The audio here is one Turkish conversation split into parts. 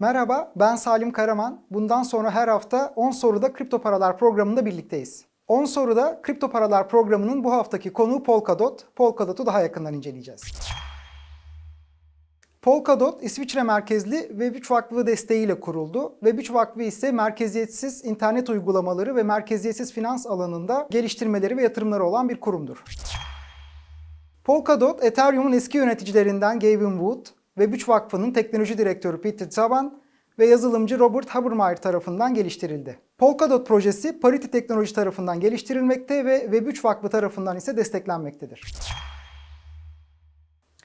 Merhaba, ben Salim Karaman. Bundan sonra her hafta 10 soruda Kripto Paralar programında birlikteyiz. 10 soruda Kripto Paralar programının bu haftaki konuğu Polkadot. Polkadot'u daha yakından inceleyeceğiz. Polkadot, İsviçre merkezli Web3 Vakfı desteğiyle kuruldu. Web3 Vakfı ise merkeziyetsiz internet uygulamaları ve merkeziyetsiz finans alanında geliştirmeleri ve yatırımları olan bir kurumdur. Polkadot, Ethereum'un eski yöneticilerinden Gavin Wood, Web3 Vakfı'nın teknoloji direktörü Peter Taban ve yazılımcı Robert Habermeyer tarafından geliştirildi. Polkadot projesi Parity Teknoloji tarafından geliştirilmekte ve Web3 Vakfı tarafından ise desteklenmektedir.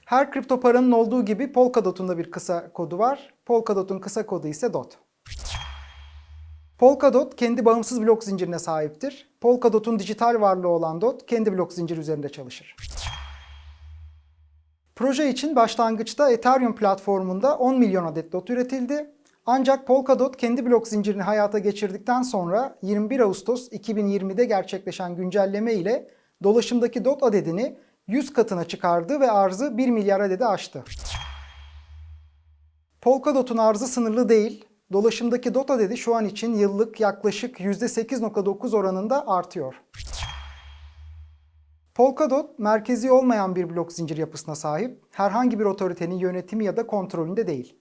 Her kripto paranın olduğu gibi Polkadot'un da bir kısa kodu var. Polkadot'un kısa kodu ise DOT. Polkadot kendi bağımsız blok zincirine sahiptir. Polkadot'un dijital varlığı olan DOT kendi blok zinciri üzerinde çalışır. Proje için başlangıçta Ethereum platformunda 10 milyon adet DOT üretildi. Ancak Polkadot kendi blok zincirini hayata geçirdikten sonra 21 Ağustos 2020'de gerçekleşen güncelleme ile dolaşımdaki DOT adedini 100 katına çıkardı ve arzı 1 milyar adede aştı. Polkadot'un arzı sınırlı değil. Dolaşımdaki DOT adedi şu an için yıllık yaklaşık %8.9 oranında artıyor. Polkadot merkezi olmayan bir blok zincir yapısına sahip, herhangi bir otoritenin yönetimi ya da kontrolünde değil.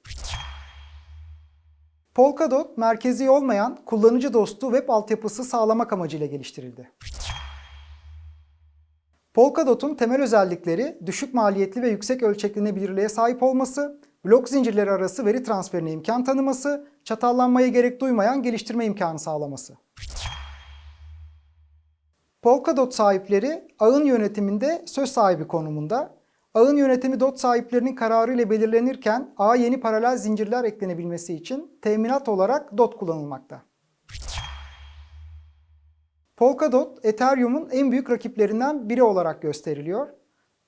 Polkadot merkezi olmayan kullanıcı dostu web altyapısı sağlamak amacıyla geliştirildi. Polkadot'un temel özellikleri düşük maliyetli ve yüksek ölçeklenebilirliğe sahip olması, blok zincirleri arası veri transferine imkan tanıması, çatallanmaya gerek duymayan geliştirme imkanı sağlaması. Polkadot sahipleri ağın yönetiminde söz sahibi konumunda. Ağın yönetimi DOT sahiplerinin kararı ile belirlenirken ağa yeni paralel zincirler eklenebilmesi için teminat olarak DOT kullanılmakta. Polkadot, Ethereum'un en büyük rakiplerinden biri olarak gösteriliyor.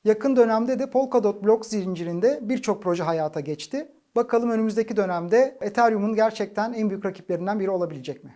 Yakın dönemde de Polkadot blok zincirinde birçok proje hayata geçti. Bakalım önümüzdeki dönemde Ethereum'un gerçekten en büyük rakiplerinden biri olabilecek mi?